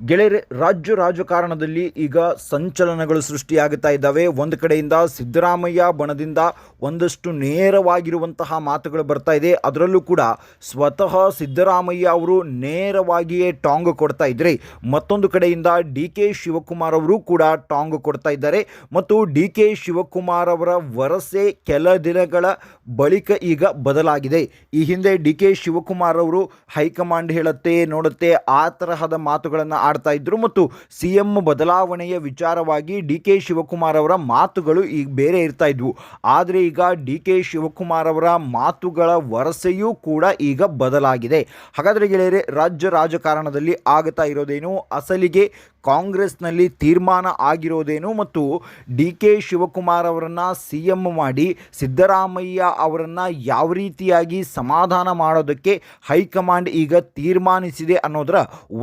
ಗೆಳೆಯರೆ, ರಾಜ್ಯ ರಾಜಕಾರಣದಲ್ಲಿ ಈಗ ಸಂಚಲನಗಳು ಸೃಷ್ಟಿಯಾಗುತ್ತಾ ಇದ್ದಾವೆ. ಒಂದು ಕಡೆಯಿಂದ ಸಿದ್ದರಾಮಯ್ಯ ಬಣದಿಂದ ಒಂದಷ್ಟು ನೇರವಾಗಿರುವಂತಹ ಮಾತುಗಳು ಬರ್ತಾ ಇದೆ. ಅದರಲ್ಲೂ ಕೂಡ ಸ್ವತಃ ಸಿದ್ದರಾಮಯ್ಯ ಅವರು ನೇರವಾಗಿಯೇ ಟಾಂಗ್ ಕೊಡ್ತಾ ಇದ್ದರೆ. ಮತ್ತೊಂದು ಕಡೆಯಿಂದ ಡಿ ಕೆ ಶಿವಕುಮಾರ್ ಅವರು ಕೂಡ ಟಾಂಗ್ ಕೊಡ್ತಾ ಇದ್ದಾರೆ. ಮತ್ತು ಡಿ ಕೆ ಶಿವಕುಮಾರ್ ಅವರ ವರಸೆ ಕೆಲ ದಿನಗಳ ಬಳಿಕ ಈಗ ಬದಲಾಗಿದೆ. ಈ ಹಿಂದೆ ಡಿ ಕೆ ಶಿವಕುಮಾರ್ ಅವರು ಹೈಕಮಾಂಡ್ ಹೇಳುತ್ತೆ, ನೋಡುತ್ತೆ, ಆ ತರಹದ ಮಾತುಗಳನ್ನು ಆಡ್ತಾ ಇದ್ರು ಮತ್ತು ಸಿ ಎಂ ಬದಲಾವಣೆಯ ವಿಚಾರವಾಗಿ ಡಿ ಕೆ ಶಿವಕುಮಾರ್ ಅವರ ಮಾತುಗಳು ಈಗ ಬೇರೆ ಇರ್ತಾ ಇದ್ವು. ಆದರೆ ಈಗ ಡಿ ಕೆ ಶಿವಕುಮಾರ್ ಅವರ ಮಾತುಗಳ ವರಸೆಯೂ ಕೂಡ ಈಗ ಬದಲಾಗಿದೆ. ಹಾಗಾದರೆ ಗೆಳೆಯರೆ, ರಾಜ್ಯ ರಾಜಕಾರಣದಲ್ಲಿ ಆಗ್ತಾ ಇರೋದೇನು? ಅಸಲಿಗೆ ಕಾಂಗ್ರೆಸ್ನಲ್ಲಿ ತೀರ್ಮಾನ ಆಗಿರೋದೇನು ಮತ್ತು ಡಿ ಕೆ ಶಿವಕುಮಾರ್ ಅವರನ್ನು ಸಿ ಎಂ ಮಾಡಿ ಸಿದ್ದರಾಮಯ್ಯ ಅವರನ್ನು ಯಾವ ರೀತಿಯಾಗಿ ಸಮಾಧಾನ ಮಾಡೋದಕ್ಕೆ ಹೈಕಮಾಂಡ್ ಈಗ ತೀರ್ಮಾನಿಸಿದೆ ಅನ್ನೋದರ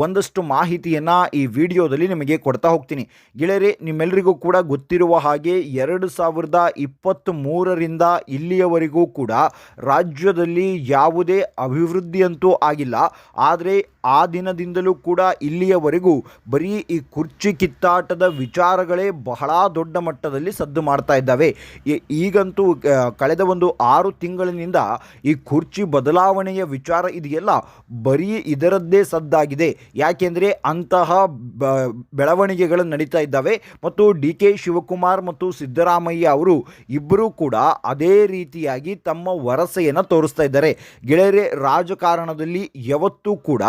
ಒಂದಷ್ಟು ಮಾಹಿತಿಯನ್ನು ಈ ವಿಡಿಯೋದಲ್ಲಿ ನಿಮಗೆ ಕೊಡ್ತಾ ಹೋಗ್ತೀನಿ. ಗೆಳೆಯರೆ ನಿಮ್ಮೆಲ್ಲರಿಗೂ ಕೂಡ ಗೊತ್ತಿರುವ ಹಾಗೆ ಎರಡು ಸಾವಿರದ ಇಪ್ಪತ್ತ್ ಮೂರರಿಂದ ಇಲ್ಲಿಯವರೆಗೂ ಕೂಡ ರಾಜ್ಯದಲ್ಲಿ ಯಾವುದೇ ಅಭಿವೃದ್ಧಿಯಂತೂ ಆಗಿಲ್ಲ. ಆದರೆ ಆ ದಿನದಿಂದಲೂ ಕೂಡ ಇಲ್ಲಿಯವರೆಗೂ ಬರೀ ಈ ಕುರ್ಚಿ ಕಿತ್ತಾಟದ ವಿಚಾರಗಳೇ ಬಹಳ ದೊಡ್ಡ ಮಟ್ಟದಲ್ಲಿ ಸದ್ದು ಮಾಡ್ತಾ ಇದ್ದಾವೆ. ಈಗಂತೂ ಕಳೆದ ಒಂದು ಆರು ತಿಂಗಳಿನಿಂದ ಈ ಕುರ್ಚಿ ಬದಲಾವಣೆಯ ವಿಚಾರ ಇದೆಯಲ್ಲ, ಬರೀ ಇದರದ್ದೇ ಸದ್ದಾಗಿದೆ. ಯಾಕೆಂದರೆ ಅಂತಹ ಬೆಳವಣಿಗೆಗಳು ನಡೀತಾ ಇದ್ದಾವೆ ಮತ್ತು ಡಿ ಕೆ ಶಿವಕುಮಾರ್ ಮತ್ತು ಸಿದ್ದರಾಮಯ್ಯ ಅವರು ಇಬ್ಬರೂ ಕೂಡ ಅದೇ ರೀತಿಯಾಗಿ ತಮ್ಮ ವರಸೆಯನ್ನು ತೋರಿಸ್ತಾ ಇದ್ದಾರೆ. ಗೆಳೆಯರೆ, ರಾಜಕಾರಣದಲ್ಲಿ ಯಾವತ್ತೂ ಕೂಡ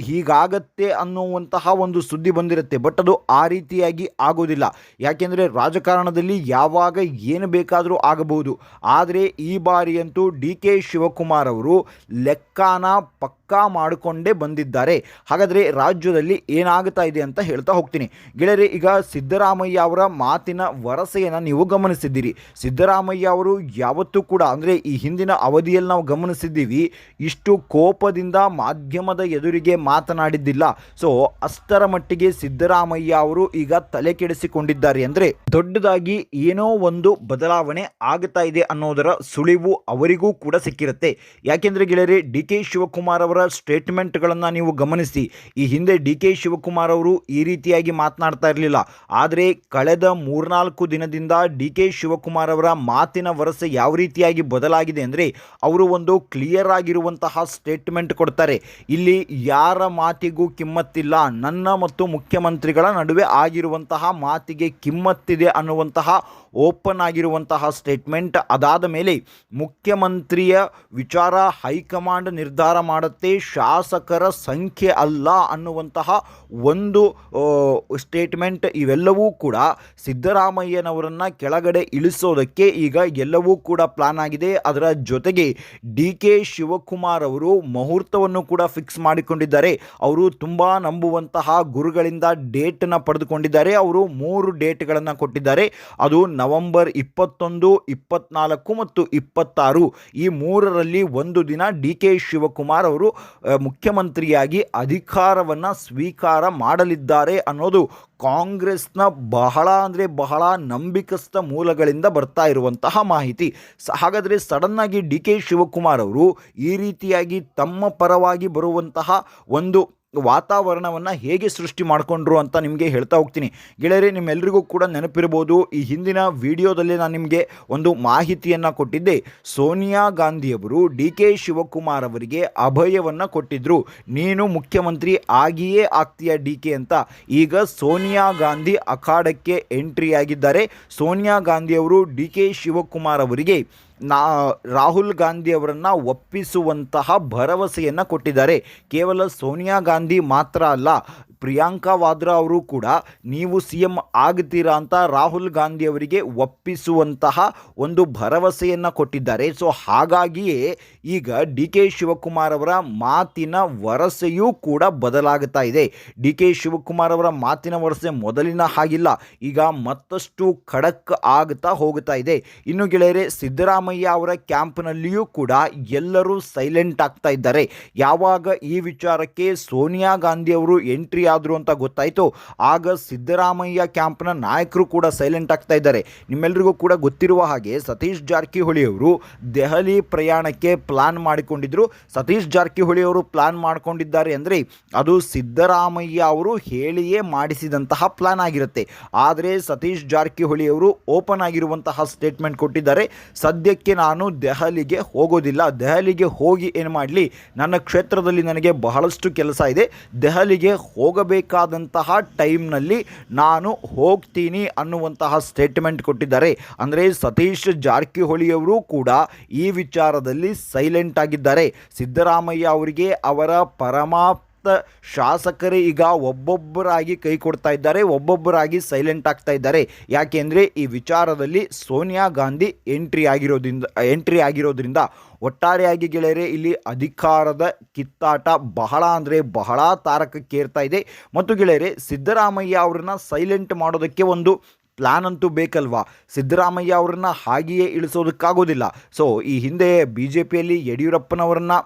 ಹೀಗಾಗತ್ತೆ ಅನ್ನುವಂತಹ ಒಂದು ಸುದ್ದಿ ಬಂದಿರುತ್ತೆ. ಬಟ್ ಅದು ಆ ರೀತಿಯಾಗಿ ಆಗೋದಿಲ್ಲ. ಯಾಕೆಂದರೆ ರಾಜಕಾರಣದಲ್ಲಿ ಯಾವಾಗ ಏನು ಬೇಕಾದರೂ ಆಗಬಹುದು. ಆದರೆ ಈ ಬಾರಿಯಂತೂ ಡಿ ಕೆ ಶಿವಕುಮಾರ್ ಅವರು ಲೆಕ್ಕನ ಪಕ್ಕಾ ಮಾಡಿಕೊಂಡೇ ಬಂದಿದ್ದಾರೆ. ಹಾಗಾದರೆ ರಾಜ್ಯದಲ್ಲಿ ಏನಾಗ್ತಾ ಇದೆ ಅಂತ ಹೇಳ್ತಾ ಹೋಗ್ತೀನಿ. ಗೆಳೆಯರೆ, ಈಗ ಸಿದ್ದರಾಮಯ್ಯ ಅವರ ಮಾತಿನ ವರಸೆಯನ್ನು ನೀವು ಗಮನಿಸಿದ್ದೀರಿ. ಸಿದ್ದರಾಮಯ್ಯ ಅವರು ಯಾವತ್ತೂ ಕೂಡ, ಅಂದರೆ ಈ ಹಿಂದಿನ ಅವಧಿಯಲ್ಲಿ ನಾವು ಗಮನಿಸಿದ್ದೀವಿ, ಇಷ್ಟು ಕೋಪದಿಂದ ಮಾಧ್ಯಮದ ಎದುರಿಗೆ ಮಾತನಾಡಿದ್ದಿಲ್ಲ. ಸೊ ಅಷ್ಟರ ಮಟ್ಟಿಗೆ ಸಿದ್ದರಾಮಯ್ಯ ಅವರು ಈಗ ತಲೆ ಕೆಡಿಸಿಕೊಂಡಿದ್ದಾರೆ ಅಂದರೆ ದೊಡ್ಡದಾಗಿ ಏನೋ ಒಂದು ಬದಲಾವಣೆ ಆಗ್ತಾ ಇದೆ ಅನ್ನೋದರ ಸುಳಿವು ಅವರಿಗೂ ಕೂಡ ಸಿಕ್ಕಿರುತ್ತೆ. ಯಾಕೆಂದರೆ ಗೆಳೆಯರೆ, ಡಿ ಕೆ ಶಿವಕುಮಾರ್ ಅವರ ಸ್ಟೇಟ್ಮೆಂಟ್ಗಳನ್ನು ನೀವು ಗಮನಿಸಿ. ಈ ಹಿಂದೆ ಡಿ ಕೆ ಶಿವಕುಮಾರ್ ಅವರು ಈ ರೀತಿಯಾಗಿ ಮಾತನಾಡ್ತಾ ಇರಲಿಲ್ಲ. ಆದರೆ ಕಳೆದ ಮೂರ್ನಾಲ್ಕು ದಿನದಿಂದ ಡಿ ಕೆ ಶಿವಕುಮಾರ್ ಅವರ ಮಾತಿನ ವರಸೆ ಯಾವ ರೀತಿಯಾಗಿ ಬದಲಾಗಿದೆ ಅಂದರೆ ಅವರು ಒಂದು ಕ್ಲಿಯರ್ ಆಗಿರುವಂತಹ ಸ್ಟೇಟ್ಮೆಂಟ್ ಕೊಡ್ತಾರೆ. ಇಲ್ಲಿ ಯಾರ ಮಾತಿಗೂ ಕಿಮ್ಮತ್ತಿಲ್ಲ. ನನ್ನ ಮತ್ತು ಮುಖ್ಯಮಂತ್ರಿಗಳ ನಡುವೆ ಆಗಿರುವಂತಹ ಮಾತಿಗೆ ಕಿಮ್ಮತ್ತಿದೆ ಅನ್ನುವಂತಹ ಓಪನ್ ಆಗಿರುವಂತಹ ಸ್ಟೇಟ್ಮೆಂಟ್ ಅದಾದ ಮೇಲೆ ಮುಖ್ಯಮಂತ್ರಿಯ ವಿಚಾರ ಹೈಕಮಾಂಡ್ ನಿರ್ಧಾರ ಮಾಡುತ್ತೆ, ಶಾಸಕರ ಸಂಖ್ಯೆ ಅಲ್ಲ ಅನ್ನುವಂತಹ ಒಂದು ಸ್ಟೇಟ್ಮೆಂಟ್ ಇವೆಲ್ಲವೂ ಕೂಡ ಸಿದ್ದರಾಮಯ್ಯನವರನ್ನು ಕೆಳಗಡೆ ಇಳಿಸೋದಕ್ಕೆ ಈಗ ಎಲ್ಲವೂ ಕೂಡ ಪ್ಲಾನ್ ಆಗಿದೆ. ಅದರ ಜೊತೆಗೆ ಡಿ ಕೆ ಶಿವಕುಮಾರ್ ಅವರು ಮುಹೂರ್ತವನ್ನು ಕೂಡ ಫಿಕ್ಸ್ ಮಾಡಿಕೊಂಡಿದ್ದಾರೆ. ಅವರು ತುಂಬ ನಂಬುವಂತಹ ಗುರುಗಳಿಂದ ಡೇಟನ್ನು ಪಡೆದುಕೊಂಡಿದ್ದಾರೆ. ಅವರು ಮೂರು ಡೇಟ್ಗಳನ್ನು ಕೊಟ್ಟಿದ್ದಾರೆ. ಅದು ನವೆಂಬರ್ ಇಪ್ಪತ್ತೊಂದು, ಇಪ್ಪತ್ನಾಲ್ಕು ಮತ್ತು ಇಪ್ಪತ್ತಾರು ಈ ಮೂರರಲ್ಲಿ ಒಂದು ದಿನ ಡಿ ಕೆ ಶಿವಕುಮಾರ್ ಅವರು ಮುಖ್ಯಮಂತ್ರಿಯಾಗಿ ಅಧಿಕಾರವನ್ನು ಸ್ವೀಕಾರ ಮಾಡಲಿದ್ದಾರೆ ಅನ್ನೋದು ಕಾಂಗ್ರೆಸ್ನ ಬಹಳ ಅಂದರೆ ಬಹಳ ನಂಬಿಕಸ್ಥ ಮೂಲಗಳಿಂದ ಬರ್ತಾ ಇರುವಂತಹ ಮಾಹಿತಿ. ಹಾಗಾದರೆ ಸಡನ್ನಾಗಿ ಡಿ ಕೆ ಶಿವಕುಮಾರ್ ಅವರು ಈ ರೀತಿಯಾಗಿ ತಮ್ಮ ಪರವಾಗಿ ಬರುವಂತಹ ಒಂದು ವಾತಾವರಣವನ್ನು ಹೇಗೆ ಸೃಷ್ಟಿ ಮಾಡಿಕೊಂಡ್ರು ಅಂತ ನಿಮಗೆ ಹೇಳ್ತಾ ಹೋಗ್ತೀನಿ. ಗೆಳೆಯರೇ ನಿಮ್ಮೆಲ್ಲರಿಗೂ ಕೂಡ ನೆನಪಿರ್ಬೋದು, ಈ ಹಿಂದಿನ ವಿಡಿಯೋದಲ್ಲಿ ನಾನು ನಿಮಗೆ ಒಂದು ಮಾಹಿತಿಯನ್ನು ಕೊಟ್ಟಿದ್ದೆ. ಸೋನಿಯಾ ಗಾಂಧಿಯವರು ಡಿ ಕೆ ಶಿವಕುಮಾರ್ ಅವರಿಗೆ ಅಭಯವನ್ನು ಕೊಟ್ಟಿದ್ದರು ನೀನು ಮುಖ್ಯಮಂತ್ರಿ ಆಗಿಯೇ ಆಗ್ತೀಯ ಡಿ ಕೆ ಅಂತ. ಈಗ ಸೋನಿಯಾ ಗಾಂಧಿ ಅಖಾಡಕ್ಕೆ ಎಂಟ್ರಿ ಆಗಿದ್ದಾರೆ ಸೋನಿಯಾ ಗಾಂಧಿಯವರು ಡಿ ಕೆ ಶಿವಕುಮಾರ್ ಅವರಿಗೆ ನಾ ರಾಹುಲ್ ಗಾಂಧಿ ಅವರನ್ನು ಒಪ್ಪಿಸುವಂತಹ ಭರವಸೆಯನ್ನು ಕೊಟ್ಟಿದ್ದಾರೆ. ಕೇವಲ ಸೋನಿಯಾ ಗಾಂಧಿ ಮಾತ್ರ ಅಲ್ಲ ಪ್ರಿಯಾಂಕಾ ವಾದ್ರಾ ಅವರು ಕೂಡ ನೀವು ಸಿ ಎಂ ಆಗ್ತೀರಾ ಅಂತ ರಾಹುಲ್ ಗಾಂಧಿ ಅವರಿಗೆ ಒಪ್ಪಿಸುವಂತಹ ಒಂದು ಭರವಸೆಯನ್ನು ಕೊಟ್ಟಿದ್ದಾರೆ. ಸೊ, ಹಾಗಾಗಿಯೇ ಈಗ ಡಿ ಕೆ ಶಿವಕುಮಾರ್ ಅವರ ಮಾತಿನ ವರಸೆಯೂ ಕೂಡ ಬದಲಾಗುತ್ತಾ ಇದೆ. ಡಿ ಕೆ ಶಿವಕುಮಾರ್ ಅವರ ಮಾತಿನ ವರಸೆ ಮೊದಲಿನ ಹಾಗಿಲ್ಲ, ಈಗ ಮತ್ತಷ್ಟು ಖಡಕ್ ಆಗುತ್ತಾ ಹೋಗುತ್ತಾ ಇದೆ. ಇನ್ನು ಗೆಳೆಯರೆ, ಸಿದ್ದರಾಮಯ್ಯ ಅವರ ಕ್ಯಾಂಪ್ನಲ್ಲಿಯೂ ಕೂಡ ಎಲ್ಲರೂ ಸೈಲೆಂಟ್ ಆಗ್ತಾ ಇದ್ದಾರೆ. ಯಾವಾಗ ಈ ವಿಚಾರಕ್ಕೆ ಸೋನಿಯಾ ಗಾಂಧಿ ಅವರು ಎಂಟ್ರಿ ಆದರು ಅಂತ ಗೊತ್ತಾಯಿತು. ಆಗ ಸಿದ್ದರಾಮಯ್ಯ ಕ್ಯಾಂಪ್ನ ನಾಯಕರು ಕೂಡ ಸೈಲೆಂಟ್ ಆಗ್ತಾ ಇದ್ದಾರೆ. ನಿಮ್ಮೆಲ್ಲರಿಗೂ ಕೂಡ ಗೊತ್ತಿರುವ ಹಾಗೆ ಸತೀಶ್ ಜಾರಕಿಹೊಳಿ ಅವರು ದೆಹಲಿ ಪ್ರಯಾಣಕ್ಕೆ ಪ್ಲಾನ್ ಮಾಡಿಕೊಂಡಿದ್ದರು ಸತೀಶ್ ಜಾರಕಿಹೊಳಿ ಅವರು ಪ್ಲಾನ್ ಮಾಡಿಕೊಂಡಿದ್ದಾರೆ ಅಂದರೆ ಅದು ಸಿದ್ದರಾಮಯ್ಯ ಅವರು ಹೇಳಿಯೇ ಮಾಡಿಸಿದಂತಹ ಪ್ಲಾನ್ ಆಗಿರುತ್ತೆ. ಆದರೆ ಸತೀಶ್ ಜಾರಕಿಹೊಳಿ ಅವರು ಓಪನ್ ಆಗಿರುವಂತಹ ಸ್ಟೇಟ್ಮೆಂಟ್ ಕೊಟ್ಟಿದ್ದಾರೆ. ಸದ್ಯಕ್ಕೆ ನಾನು ದೆಹಲಿಗೆ ಹೋಗೋದಿಲ್ಲ. ದೆಹಲಿಗೆ ಹೋಗಿ ಏನು ಮಾಡಲಿ? ನನ್ನ ಕ್ಷೇತ್ರದಲ್ಲಿ ನನಗೆ ಬಹಳಷ್ಟು ಕೆಲಸ ಇದೆ. ದೆಹಲಿಗೆ ಹೋಗಬೇಕಾದಂತಹ ಟೈಮ್ನಲ್ಲಿ ನಾನು ಹೋಗ್ತೀನಿ ಅನ್ನುವಂತಹ ಸ್ಟೇಟ್ಮೆಂಟ್ ಕೊಟ್ಟಿದ್ದಾರೆ. ಅಂದರೆ ಸತೀಶ್ ಜಾರಕಿಹೊಳಿಯವರು ಕೂಡ ಈ ವಿಚಾರದಲ್ಲಿ ಸೈಲೆಂಟ್ ಆಗಿದ್ದಾರೆ. ಸಿದ್ದರಾಮಯ್ಯ ಅವರಿಗೆ ಅವರ ಪರಮಾಪ್ತ ಶಾಸಕರೇ ಈಗ ಒಬ್ಬೊಬ್ಬರಾಗಿ ಕೈ ಕೊಡ್ತಾ ಇದ್ದಾರೆ, ಒಬ್ಬೊಬ್ಬರಾಗಿ ಸೈಲೆಂಟ್ ಆಗ್ತಾ ಇದ್ದಾರೆ. ಯಾಕೆಂದರೆ ಈ ವಿಚಾರದಲ್ಲಿ ಸೋನಿಯಾ ಗಾಂಧಿ ಎಂಟ್ರಿ ಆಗಿರೋದ್ರಿಂದ ಎಂಟ್ರಿ ಆಗಿರೋದ್ರಿಂದ ಒಟ್ಟಾರೆಯಾಗಿ ಗೆಳೆಯರೆ, ಇಲ್ಲಿ ಅಧಿಕಾರದ ಕಿತ್ತಾಟ ಬಹಳ ಅಂದರೆ ಬಹಳ ತಾರಕಕ್ಕೇರ್ತಾ ಇದೆ. ಮತ್ತು ಗೆಳೆಯರೆ, ಸಿದ್ದರಾಮಯ್ಯ ಅವರನ್ನ ಸೈಲೆಂಟ್ ಮಾಡೋದಕ್ಕೆ ಒಂದು ಪ್ಲ್ಯಾನ್ ಅಂತೂ ಬೇಕಲ್ವಾ? ಸಿದ್ದರಾಮಯ್ಯ ಅವರನ್ನು ಹಾಗೆಯೇ ಇಳಿಸೋದಕ್ಕಾಗೋದಿಲ್ಲ. ಸೊ ಈ ಹಿಂದೆ ಬಿ ಜೆ ಪಿಯಲ್ಲಿ ಯಡಿಯೂರಪ್ಪನವರನ್ನು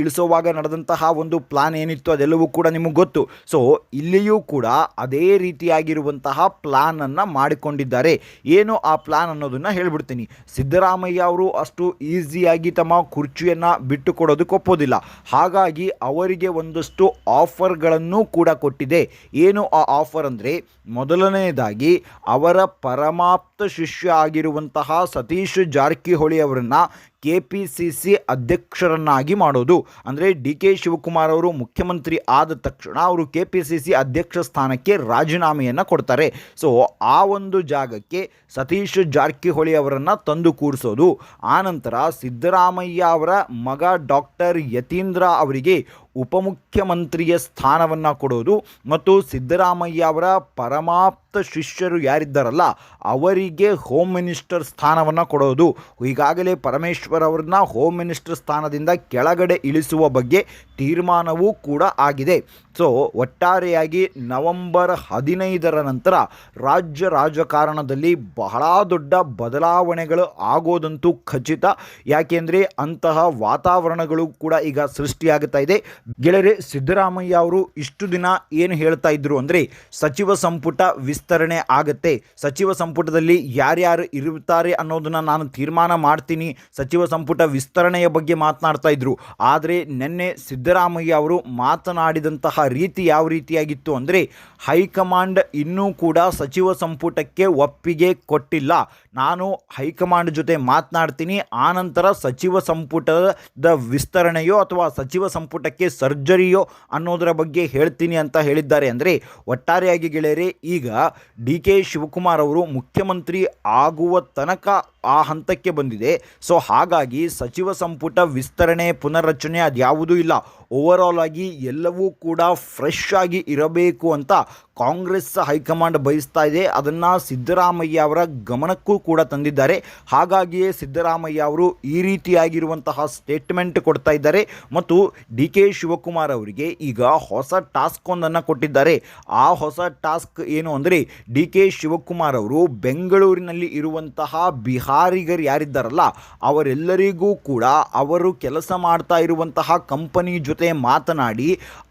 ಇಳಿಸೋವಾಗ ನಡೆದಂತಹ ಒಂದು ಪ್ಲಾನ್ ಏನಿತ್ತು ಅದೆಲ್ಲವೂ ಕೂಡ ನಿಮಗೆ ಗೊತ್ತು. ಸೊ ಇಲ್ಲಿಯೂ ಕೂಡ ಅದೇ ರೀತಿಯಾಗಿರುವಂತಹ ಪ್ಲಾನನ್ನು ಮಾಡಿಕೊಂಡಿದ್ದಾರೆ. ಏನು ಆ ಪ್ಲಾನ್ ಅನ್ನೋದನ್ನು ಹೇಳ್ಬಿಡ್ತೀನಿ. ಸಿದ್ದರಾಮಯ್ಯ ಅವರು ಅಷ್ಟು ಈಸಿಯಾಗಿ ತಮ್ಮ ಕುರ್ಚಿಯನ್ನು ಬಿಟ್ಟು ಕೊಡೋದಕ್ಕೆ ಒಪ್ಪೋದಿಲ್ಲ. ಹಾಗಾಗಿ ಅವರಿಗೆ ಒಂದಷ್ಟು ಆಫರ್ಗಳನ್ನು ಕೂಡ ಕೊಟ್ಟಿದೆ. ಏನು ಆ ಆಫರ್ ಅಂದರೆ ಮೊದಲನೆಯದಾಗಿ ಅವರ ಪರಮಾಪ್ತ ಶಿಷ್ಯ ಆಗಿರುವಂತಹ ಸತೀಶ್ ಜಾರಕಿಹೊಳಿ ಅವರನ್ನು ಕೆ ಪಿ ಸಿ ಸಿ ಅಧ್ಯಕ್ಷರನ್ನಾಗಿ ಮಾಡೋದು. ಅಂದರೆ ಡಿ ಕೆ ಶಿವಕುಮಾರ್ ಅವರು ಮುಖ್ಯಮಂತ್ರಿ ಆದ ತಕ್ಷಣ ಅವರು ಕೆ ಪಿ ಸಿ ಸಿ ಅಧ್ಯಕ್ಷ ಸ್ಥಾನಕ್ಕೆ ರಾಜೀನಾಮೆಯನ್ನು ಕೊಡ್ತಾರೆ. ಸೊ ಆ ಒಂದು ಜಾಗಕ್ಕೆ ಸತೀಶ್ ಜಾರಕಿಹೊಳಿ ಅವರನ್ನು ತಂದು ಕೂರಿಸೋದು. ಆನಂತರ ಸಿದ್ದರಾಮಯ್ಯ ಅವರ ಮಗ ಡಾಕ್ಟರ್ ಯತೀಂದ್ರ ಅವರಿಗೆ ಉಪಮುಖ್ಯಮಂತ್ರಿಯ ಸ್ಥಾನವನ್ನು ಕೊಡೋದು ಮತ್ತು ಸಿದ್ದರಾಮಯ್ಯ ಅವರ ಪರಮಾಪ್ತ ಶಿಷ್ಯರು ಯಾರಿದ್ದಾರಲ್ಲ, ಅವರಿಗೆ ಹೋಮ್ ಮಿನಿಸ್ಟರ್ ಸ್ಥಾನವನ್ನು ಕೊಡೋದು. ಈಗಾಗಲೇ ಪರಮೇಶ್ವರ್ ಅವ್ರನ್ನ ಹೋಮ್ ಮಿನಿಸ್ಟರ್ ಸ್ಥಾನದಿಂದ ಕೆಳಗಡೆ ಇಳಿಸುವ ಬಗ್ಗೆ ತೀರ್ಮಾನವೂ ಕೂಡ ಆಗಿದೆ. ಸೊ ಒಟ್ಟಾರೆಯಾಗಿ ನವೆಂಬರ್ ಹದಿನೈದರ ನಂತರ ರಾಜ್ಯ ರಾಜಕಾರಣದಲ್ಲಿ ಬಹಳ ದೊಡ್ಡ ಬದಲಾವಣೆಗಳು ಆಗೋದಂತೂ ಖಚಿತ. ಯಾಕೆಂದರೆ ಅಂತಹ ವಾತಾವರಣಗಳು ಕೂಡ ಈಗ ಸೃಷ್ಟಿಯಾಗುತ್ತಾ ಇದೆ. ಗೆಳೆಯರೆ, ಸಿದ್ದರಾಮಯ್ಯ ಅವರು ಇಷ್ಟು ದಿನ ಏನು ಹೇಳ್ತಾ ಇದ್ರು ಅಂದರೆ, ಸಚಿವ ಸಂಪುಟ ವಿಸ್ತರಣೆ ಆಗತ್ತೆ. ಸಚಿವ ಸಂಪುಟದಲ್ಲಿ ಯಾರ್ಯಾರು ಇರುತ್ತಾರೆ ಅನ್ನೋದನ್ನು ನಾನು ತೀರ್ಮಾನ ಮಾಡ್ತೀನಿ. ಸಚಿವ ಸಂಪುಟ ವಿಸ್ತರಣೆಯ ಬಗ್ಗೆ ಮಾತನಾಡ್ತಾ ಇದ್ರು. ಆದರೆ ನಿನ್ನೆ ಸಿದ್ದರಾಮಯ್ಯ ಅವರು ಮಾತನಾಡಿದಂತಹ ರೀತಿ ಯಾವ ರೀತಿಯಾಗಿತ್ತು ಅಂದರೆ, ಹೈಕಮಾಂಡ್ ಇನ್ನೂ ಕೂಡ ಸಚಿವ ಸಂಪುಟಕ್ಕೆ ಒಪ್ಪಿಗೆ ಕೊಟ್ಟಿಲ್ಲ. ನಾನು ಹೈಕಮಾಂಡ್ ಜೊತೆ ಮಾತನಾಡ್ತೀನಿ. ಆನಂತರ ಸಚಿವ ಸಂಪುಟದ ವಿಸ್ತರಣೆಯೋ ಅಥವಾ ಸಚಿವ ಸಂಪುಟಕ್ಕೆ ಸರ್ಜರಿಯೋ ಅನ್ನೋದರ ಬಗ್ಗೆ ಹೇಳ್ತೀನಿ ಅಂತ ಹೇಳಿದ್ದಾರೆ. ಅಂದರೆ ಒಟ್ಟಾರೆಯಾಗಿ ಗೆಳೆಯರೆ, ಈಗ ಡಿ ಕೆ ಶಿವಕುಮಾರ್ ಅವರು ಮುಖ್ಯಮಂತ್ರಿ ಆಗುವ ತನಕ ಆ ಹಂತಕ್ಕೆ ಬಂದಿದೆ. ಸೊ ಹಾಗಾಗಿ ಸಚಿವ ಸಂಪುಟ ವಿಸ್ತರಣೆ, ಪುನರ್ರಚನೆ ಅದ್ಯಾವುದೂ ಇಲ್ಲ. ಓವರಾಲ್ ಆಗಿ ಎಲ್ಲವೂ ಕೂಡ ಫ್ರೆಶ್ ಆಗಿ ಇರಬೇಕು ಅಂತ ಕಾಂಗ್ರೆಸ್ ಹೈಕಮಾಂಡ್ ಬಯಸ್ತಾ ಇದೆ. ಅದನ್ನು ಸಿದ್ದರಾಮಯ್ಯ ಅವರ ಗಮನಕ್ಕೂ ಕೂಡ ತಂದಿದ್ದಾರೆ. ಹಾಗಾಗಿಯೇ ಸಿದ್ದರಾಮಯ್ಯ ಅವರು ಈ ರೀತಿಯಾಗಿರುವಂತಹ ಸ್ಟೇಟ್ಮೆಂಟ್ ಕೊಡ್ತಾ ಇದ್ದಾರೆ. ಮತ್ತು ಡಿ ಕೆ ಶಿವಕುಮಾರ್ ಅವರಿಗೆ ಈಗ ಹೊಸ ಟಾಸ್ಕ್ ಒಂದನ್ನು ಕೊಟ್ಟಿದ್ದಾರೆ. ಆ ಹೊಸ ಟಾಸ್ಕ್ ಏನು ಅಂದರೆ ಡಿ ಕೆ ಶಿವಕುಮಾರ್ ಅವರು ಬೆಂಗಳೂರಿನಲ್ಲಿ ಇರುವಂತಹ ಬಿಹಾರಿಗರು ಯಾರಿದ್ದಾರಲ್ಲ, ಅವರೆಲ್ಲರಿಗೂ ಕೂಡ ಅವರು ಕೆಲಸ ಮಾಡ್ತಾ ಇರುವಂತಹ ಕಂಪನಿ ಜೊತೆ ಮಾತನಾಡಿ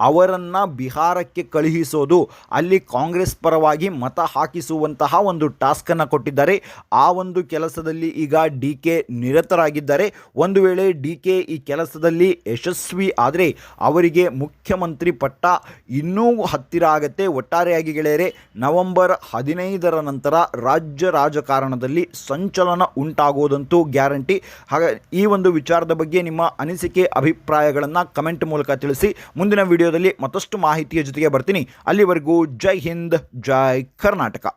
ಅವರನ್ನು ಬಿಹಾರಕ್ಕೆ ಕಳುಹಿಸೋದು, ಅಲ್ಲಿ ಕಾಂಗ್ರೆಸ್ ಪರವಾಗಿ ಮತ ಹಾಕಿಸುವಂತಹ ಒಂದು ಟಾಸ್ಕನ್ನು ಕೊಟ್ಟಿದ್ದಾರೆ. ಆ ಒಂದು ಕೆಲಸದಲ್ಲಿ ಈಗ ಡಿ ಕೆ ನಿರತರಾಗಿದ್ದಾರೆ. ಒಂದು ವೇಳೆ ಡಿ ಕೆ ಈ ಕೆಲಸದಲ್ಲಿ ಯಶಸ್ವಿ ಆದರೆ ಅವರಿಗೆ ಮುಖ್ಯಮಂತ್ರಿ ಪಟ್ಟ ಇನ್ನೂ ಹತ್ತಿರ ಆಗತ್ತೆ. ಒಟ್ಟಾರೆಯಾಗಿ ಗೆಳೆಯರೆ, ನವೆಂಬರ್ ಹದಿನೈದರ ನಂತರ ರಾಜ್ಯ ರಾಜಕಾರಣದಲ್ಲಿ ಸಂಚಲನ ಉಂಟಾಗೋದಂತೂ ಗ್ಯಾರಂಟಿ. ಹಾಗೆ ಈ ಒಂದು ವಿಚಾರದ ಬಗ್ಗೆ ನಿಮ್ಮ ಅನಿಸಿಕೆ, ಅಭಿಪ್ರಾಯಗಳನ್ನು ಕಮೆಂಟ್ ಮೂಲಕ ತಿಳಿಸಿ. ಮುಂದಿನ ವಿಡಿಯೋದಲ್ಲಿ ಮತ್ತಷ್ಟು ಮಾಹಿತಿಯ ಜೊತೆಗೆ ಬರ್ತೀನಿ. ಅಲ್ಲಿವರೆಗೂ ಜೈ ಹಿಂದ್, ಜೈ ಕರ್ನಾಟಕ.